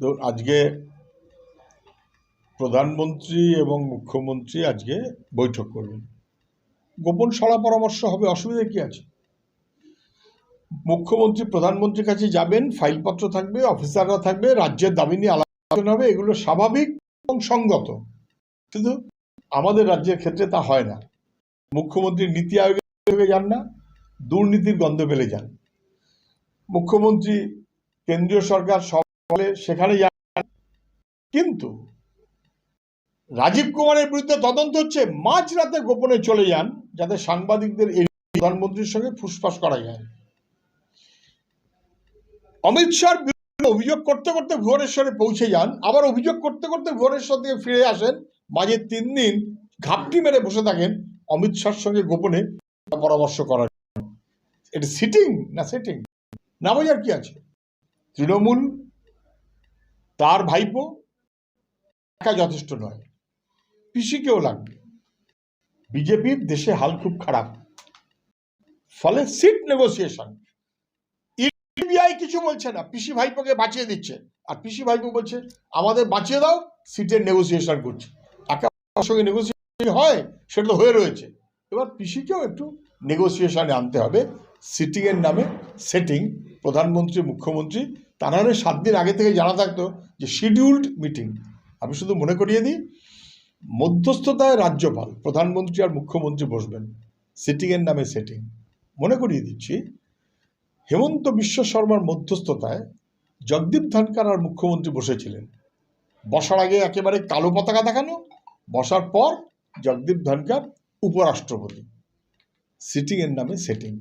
আজকে প্রধানমন্ত্রী এবং মুখ্যমন্ত্রী আজকে বৈঠক করবেন। গোপন সলা পরামর্শ হবে, অসুবিধা কি আছে? মুখ্যমন্ত্রী, প্রধানমন্ত্রীর কাছে যাবেন, ফাইলপত্র থাকবে, অফিসাররা থাকবে, রাজ্যের দাবি নিয়ে আলোচনা হবে, এগুলো স্বাভাবিক এবং সঙ্গত। কিন্তু আমাদের রাজ্যের ক্ষেত্রে তা হয় না। মুখ্যমন্ত্রী নীতি আয়োগে যান না, দুর্নীতির গন্ধ পেলে যান। মুখ্যমন্ত্রী, কেন্দ্রীয় সরকার সব বলে সেখানে কিন্তু রাজীব কুমারের বিরুদ্ধে তদন্ত হচ্ছে, মাঝরাতে গোপনে চলে যান যাতে সাংবাদিকদের এই প্রধানমন্ত্রীর সঙ্গে ফুসফাস করা যায়। অমিত শাহর বিরুদ্ধে অভিযোগ করতে করতে ভুবনেশ্বরে পৌঁছে যান, আবার অভিযোগ করতে করতে ভুবনেশ্বর থেকে ফিরে আসেন, মাঝে তিন দিন ঘাপটি মেরে বসে থাকেন অমিত শাহর সঙ্গে গোপনে পরামর্শ করার জন্য। এটা সিটিং না সেটিং না বোঝার কি আছে? তৃণমূল তার ভাইপো একা যথেষ্ট নয়। পিসিকেও লাগবে। বিজেপির দেশে হাল খুব খারাপ। ফলে সিট নেগোসিয়েশন। ইবিআই কিছু বলছে না, পিসি ভাইপোকে বাঁচিয়ে দিচ্ছে। আর পিসি ভাইপো বলছে, আমাদের বাঁচিয়ে দাও, সিটের নেগোসিয়েশন করছে। একা সঙ্গে নেগোসিয়েশন হয়, সেটা তো হয়ে রয়েছে। এবার পিসিকেও একটু নেগোসিয়েশনে আনতে হবে। সিটিংয়ের নামে সেটিং প্রধানমন্ত্রী, মুখ্যমন্ত্রী তা নাহলে সাত দিন আগে থেকে জানা থাকতো যে শিডিউল্ড মিটিং আমি শুধু মনে করিয়ে দিই, মধ্যস্থতায় রাজ্যপাল, প্রধানমন্ত্রী আর মুখ্যমন্ত্রী বসবেন সিটিংয়ের নামে সেটিং মনে করিয়ে দিচ্ছি, হেমন্ত বিশ্ব শর্মার মধ্যস্থতায় জগদীপ ধনকার আর মুখ্যমন্ত্রী বসেছিলেন। বসার আগে একেবারে কালো পতাকা দেখানো, বসার পর জগদীপ ধনকার উপরাষ্ট্রপতি সিটিংয়ের নামে সেটিং